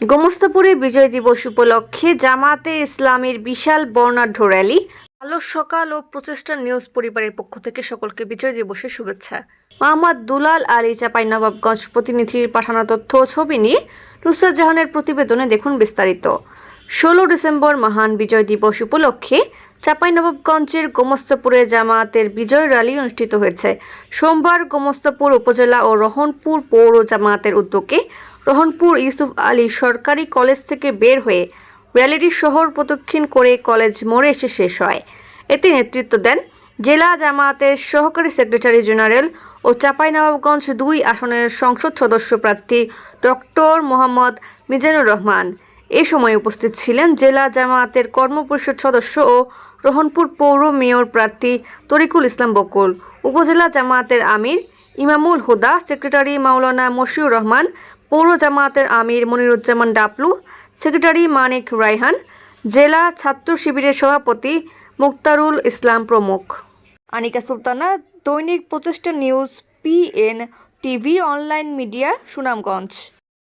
গোমস্তাপুরে বিজয় দিবস উপলক্ষে জামাতে ইসলামের বিশাল বর্ণাঢ্য র্যালি। আলো সকাল ও প্রচেষ্টা নিউজ পরিবারের পক্ষ থেকে সকলকে বিজয় দিবসের শুভেচ্ছা। মোহাম্মদ দুলাল আলী চাপাই নবাবগঞ্জ প্রতিনিধির পাঠানো তথ্য ও ছবি নিয়ে নুসরাত জাহানের প্রতিবেদনে দেখুন বিস্তারিত। ষোলো ডিসেম্বর মহান বিজয় দিবস উপলক্ষে চাঁপাইনবাবগঞ্জের গোমস্তাপুরে জামায়াতের বিজয় র্যালি অনুষ্ঠিত হয়েছে। সোমবার গোমস্তাপুর উপজেলা ও রহনপুর পৌর জামায়াতের উদ্যোগে রহনপুর ইউসুফ আলী সরকারি কলেজ থেকে বের হয়ে র্যালিটি শহর প্রদক্ষিণ করে কলেজ মোড়ে এসে শেষ হয়। এতে নেতৃত্ব দেন জেলা জামায়াতের সহকারী সেক্রেটারি জেনারেল ও চাঁপাইনবাবগঞ্জ দুই আসনের সংসদ সদস্য প্রার্থী ডক্টর মোহাম্মদ মিজানুর রহমান। এ সময় উপস্থিত ছিলেন জেলা জামায়াতের কর্মপরিষদ সদস্য ও রহনপুর পৌর মেয়র প্রার্থী তরিকুল ইসলাম বকুল, উপজেলা জামায়াতের আমির ইমামুল হুদা, সেক্রেটারি মাওলানা মশিউর রহমান পৌর জামাতের আমির মনিরুজ্জামান ডাবলু, সেক্রেটারি মানিক রায়হান, জেলা ছাত্র শিবিরের সভাপতি মুক্তারুল ইসলাম প্রমুখ। Anika Sultana, Dainik Procheshta news, PN TV, online media, Sunamganj.